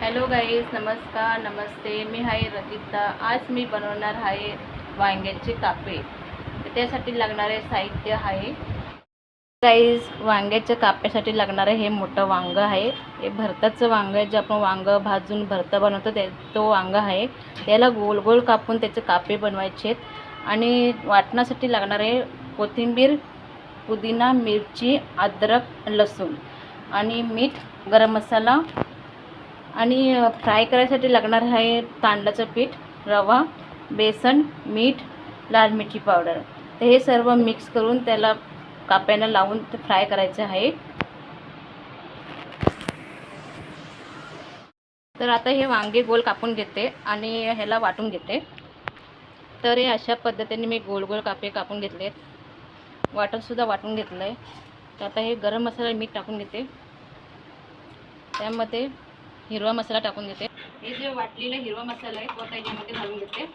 Hello guys नमस्कार नमस्ते. मी आहे रजिता आज मी बनवणार आहे वांग्याचे कापे. त्यासाठी लागणारे साहित्य आहे. गाईज वांग्याच्या काप्यासाठी लागणारे हे मोठं वांगं आहे. हे भरताचं वांगं आहे. जे आपण वांगं भाजून भरतं बनवतो ते तो वांगं आहे. त्याला गोल गोल कापून त्याचे कापे बनवायचे आहेत. आणि वाटण्यासाठी लागणारे कोथिंबीर पुदिना मिरची अद्रक लसूण आणि मीठ गरम मसाला आणि फ्राय करायसाठी लागणार आहे तांदळाचं पीठ रवा बेसन मीठ लाल मिरची पावडर. तर हे सर्व मिक्स करून त्याला काप्यानं लावून ते फ्राय करायचं आहे. तर आता हे वांगे गोल कापून घेते आणि ह्याला वाटून घेते. तर हे अशा पद्धतीने मी गोल गोल कापे कापून घेतले वाटणसुद्धा वाटून घेतलं आहे तर आता हे गरम मसाला मीठ टाकून घेते. त्यामध्ये हिरवा मसाला टाकून घेते हे जे वाटलेला हिरवा मसाला आहे तो आता याच्यामध्ये घालून घेते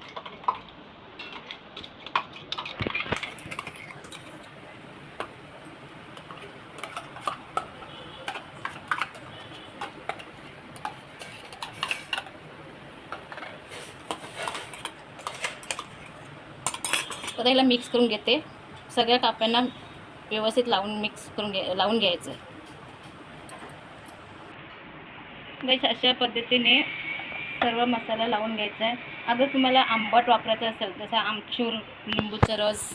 आता याला मिक्स करून घेते. सगळ्या काप्यांना व्यवस्थित लावून मिक्स करून घ्या लावून घ्यायचं. गाईस अशा पद्धतीने सर्व मसाला लावून घ्यायचा आहे. अगर तुम्हाला आंबट वापरायचं असेल जसं आमचूर लिंबूचा रस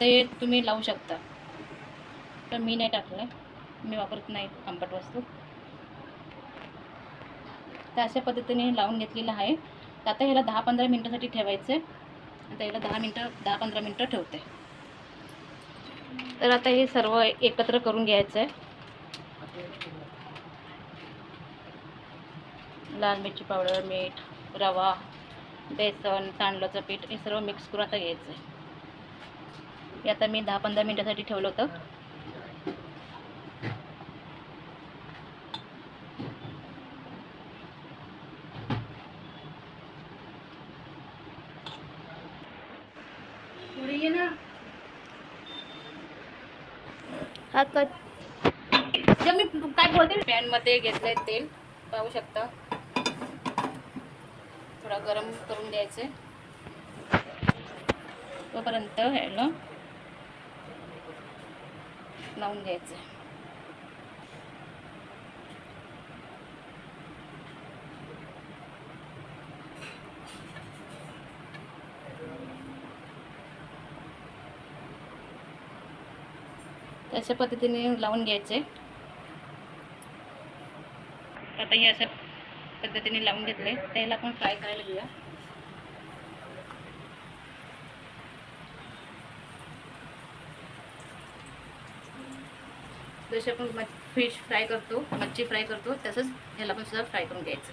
ते तुम्ही लावू शकता. तर मी नाही टाकलं. मी वापरत नाही आंबट वस्तू. तर अशा पद्धतीने लावून घेतलेलं आहे. तर आता ह्याला दहा पंधरा मिनटासाठी ठेवायचं आहे. आता ह्याला दहा मिनटं दहा पंधरा मिनटं ठेवते. तर आता हे सर्व एकत्र करून घ्यायचं आहे. लाल मिरची पावडर मीठ रवा बेसन तांदळाचं पीठ हे सर्व मिक्स करून आता घ्यायचं आहे हे आता मी दहा पंधरा मिनटासाठी ठेवलं होतं. हा कट. मी काय बोलते? पॅनमध्ये घेतलंय तेल. पाहू शकता. थोडा गरम करून द्यायचे. तोपर्यंत ह्याला लावून द्यायचं अशा पद्धतीने लावून घ्यायचे. आता हे अशा पद्धतीने लावून घेतले. त्याला आपण फ्राय करायला घेऊया. जसे आपण फिश फ्राय करतो मच्छी फ्राय करतो तसंच ह्याला पण सुद्धा फ्राय करून घ्यायचं.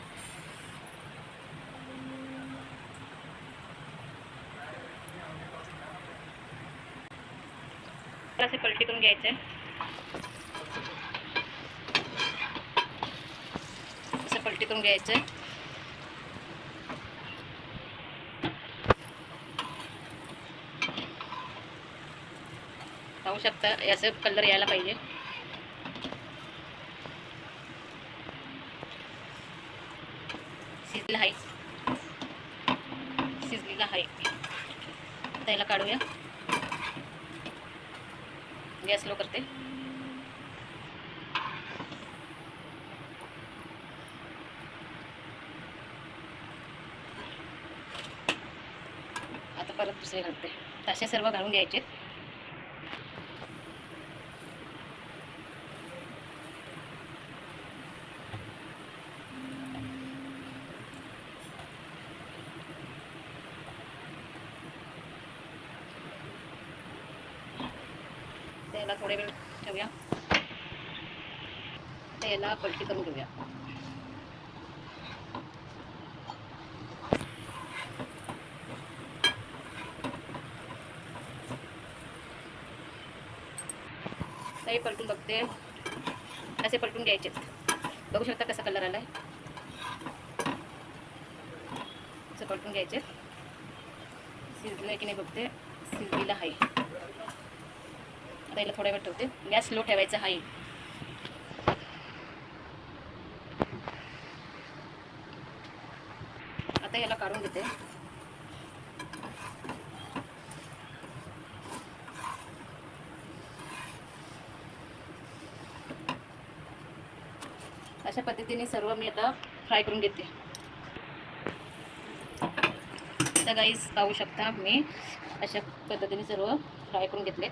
असे पलटी करून घ्यायचे. पलटीतून घ्यायचं करून घ्यायचं पाहू शकता याचं कलर यायला पाहिजे. शिजलं आहे. शिजलेला आहे. त्याला काढूया. गॅस लो करते आता परत दुसरे घालते. तसे सर्व घालून घ्यायचे. त्याला थोडे वेळ ठेवूया. त्याला याला पलटी करून घेऊया. काही पलटून बघते. असे पलटून घ्यायचे. बघू शकता कसा कलर आला आहे असं पलटून घ्यायचे. शिजलं की नाही बघते. शिजलेला आहे. आता याला थोड्या वेळ ठेवते. गॅस स्लो ठेवायचा आहे. आता याला काढून घेते. अशा पद्धतीने सर्व मी आता फ्राय करून घेते. तर गाईस पाहू शकता मी अशा पद्धतीने सर्व फ्राय करून घेतलेत.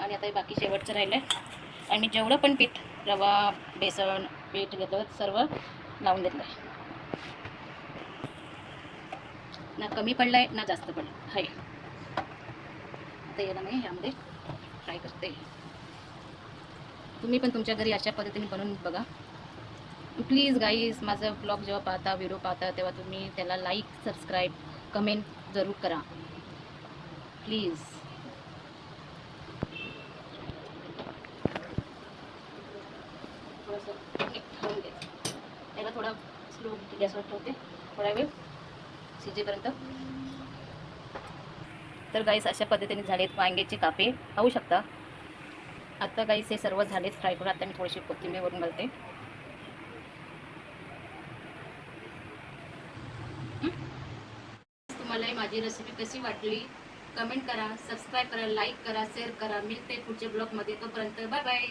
आणि आता हे बाकी शेवटचं राहिलं आहे आणि मी जेवढं पण पीठ रवा बेसन पीठ घेतलं सर्व लावून घेतलं आहे ना कमी पडलं आहे ना जास्त पडलं आहे आता याला मी यामध्ये फ्राय करते. तुम्ही पण तुमच्या घरी अशा पद्धतीने बनवून बघा. प्लीज गाईज माझं ब्लॉग जेव्हा पाहता व्हिडिओ पाहता तेव्हा तुम्ही त्याला लाईक सबस्क्राईब कमेंट जरूर करा. प्लीज थोडंसं त्याला थोडा स्लो गॅसवर ठेवते. थोडा वेळ. शिजेपर्यंत. तर गाईस अशा पद्धतीने झालेत वांग्याचे कापे. खाऊ शकता. आता गाईस हे सर्व झालेत फ्राय करून आता मी थोडीशी कोथिंबीर वरून घालते तुम्हाला माझी रेसिपी कशी वाटली? कमेंट करा सबस्क्राईब करा लाईक करा शेअर करा. मिळते पुढच्या ब्लॉगमध्ये तोपर्यंत बाय बाय